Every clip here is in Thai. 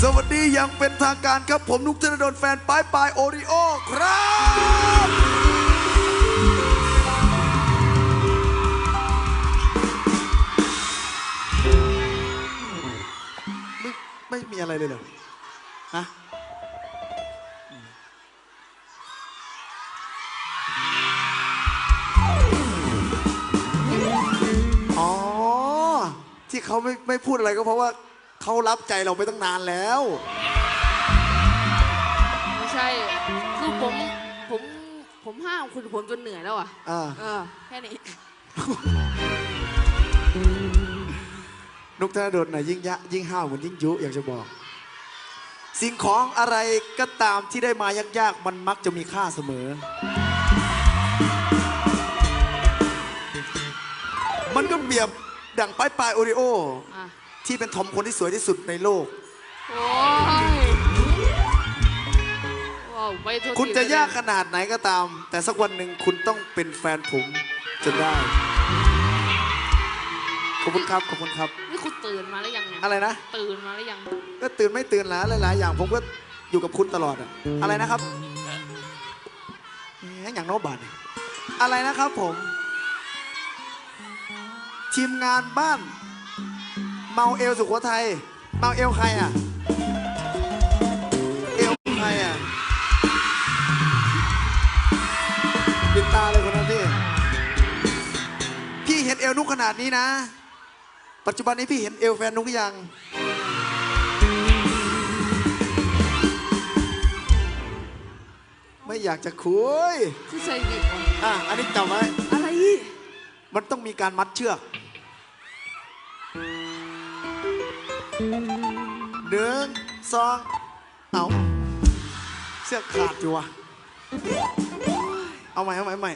สวัสดีอย่างเป็นทางการครับผมนุกธนดลแฟนปายปายโอริโอครับไม่ไม่มีอะไรเลยเหรอฮะอ๋อ ที่เขาไม่ไม่พูดอะไรก็เพราะว่า เขารับใจเราไปตั้งนานแล้ว ไม่ใช่ คือผม ผม ผมห้ามคุณผมจนเหนื่อยแล้วอะ อ่า เออ แค่นี้ นุกธนดลนะยิ่งยะยิ่งห้าวเหมือนยิ่งยุอยากจะบอก สิ่งของอะไรก็ตามที่ได้มายากๆ มันมักจะมีค่าเสมอ มันก็เปรียบดั่งป้ายปลายโอริโอ อะ ที่เป็นทอมคนที่สวยที่สุดในโลก โอ้ยว้าวไม่โทษทีคุณจะยากขนาดไหนก็ตาม แต่สักวันหนึ่งคุณต้องเป็นแฟนผมจนได้ ขอบคุณครับ ขอบคุณครับ นี่คุณตื่นมาแล้วยังเนี่ยอะไรนะ ตื่นมาแล้วยัง ก็ตื่นไม่ตื่นแล้วหลายๆอย่างผมก็อยู่กับคุณตลอดอะอะไรนะครับแหมอย่างโนบาทเนี่ยอะไรนะครับผม ทีมงานบ้าน เมาเอลสุโขทัยเมาเอลใครอะ เอลใครอะปิดตาเลยคนนั้นพี่ พี่เห็นเอลนุกขนาดนี้นะ ปัจจุบันนี้พี่เห็นเอลแฟนนุกหรือยัง ไม่อยากจะคุยคือใส่ดิบวะอะ อันนี้จำไว้อะไรมันต้องมีการมัดเชือก หนึ่งสองเอาเสื้อขาดอยู่วะเอาใหม่เอาใหม่ใหม่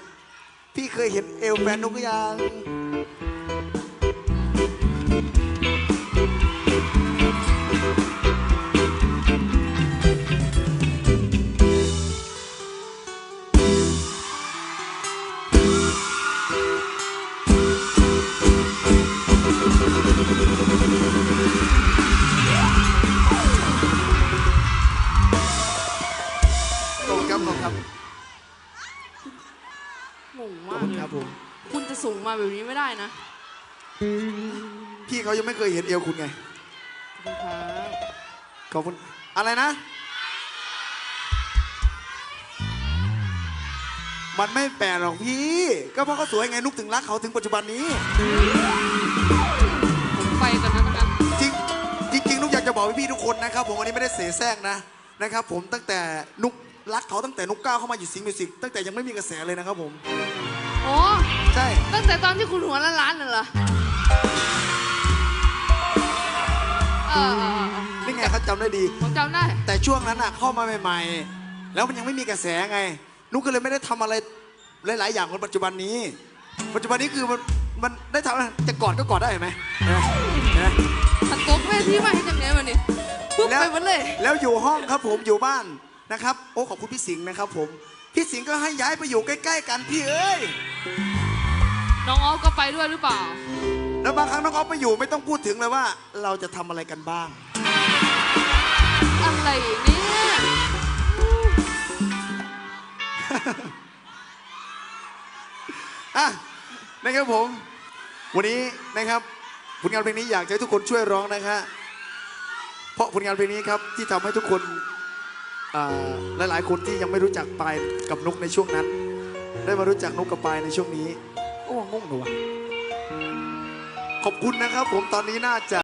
พี่เคยเห็นเอวแฟนนุกยัง คุณครับขอบคุณครับงงขอมาบกคุณเลคยรับผม คุณจะส่งมาแบบนี้ไม่ได้นะพี่เขายังไม่เคยเห็นเอวคุณไง ขอบคุณครับขอบคุณ อะไรนะ มันไม่แปลกหรอกพี่ ก็เพราะเขาสวยไงนุกถึงรักเขาถึงปัจจุบันนี้ ผมไปกันนะกันจริงจริงๆนุกอยากจะบอกพี่ๆทุกคนนะครับ ผมอันนี้ไม่ได้เสแสร้งนะนะครับ ผมตั้งแต่นุก รักเขาตั้งแต่นุกก้าวเข้ามาอยู่สิงห์มิวสิกตั้งแต่ยังไม่มีกระแสเลยนะครับผม โอ้ใช่ ตั้งแต่ตอนที่คุณหัวล้านล้านๆน่ะเหรอเออเออเออนี่ไงเขาจำได้ดี ผมจำได้ แต่ช่วงนั้นอะเข้ามาใหม่ๆ แล้วมันยังไม่มีกระแสไง นุกก็เลยไม่ได้ทำอะไรหลายๆอย่างเหมือนปัจจุบันนี้ ปัจจุบันนี้คือมันมันได้ทำอะไรจะกอดก็กอดได้เห็นไหมเห็นไหมเห็นไหมถันตกเวทีมาให้จังเนี้ยวันนี้ปุ๊บแล้วไปหมดเลย แล้วอยู่ห้องครับผมอยู่บ้าน นะครับ โอ้ขอบคุณพี่สิงห์นะครับผม พี่สิงห์ก็ให้ย้ายไปอยู่ใกล้ ๆ กันพี่เอ้ย น้องออฟก็ไปด้วยหรือเปล่า แล้วบางครั้งน้องออฟไปอยู่ไม่ต้องพูดถึงเลยว่า เราจะทำอะไรกันบ้าง อะไรเนี่ยอะนะครับผม วันนี้นะครับผลงานเพลงนี้อยากจะให้ทุกคนช่วยร้องนะคะเพราะผลงานเพลงนี้ครับที่ทำให้ทุกคนอ่า หลายๆคนที่ยังไม่รู้จักปายกับนุกในช่วงนั้น ได้มารู้จักนุกกับปายในช่วงนี้ โอ้งงหนูขอบคุณนะครับผมตอนนี้น่าจะ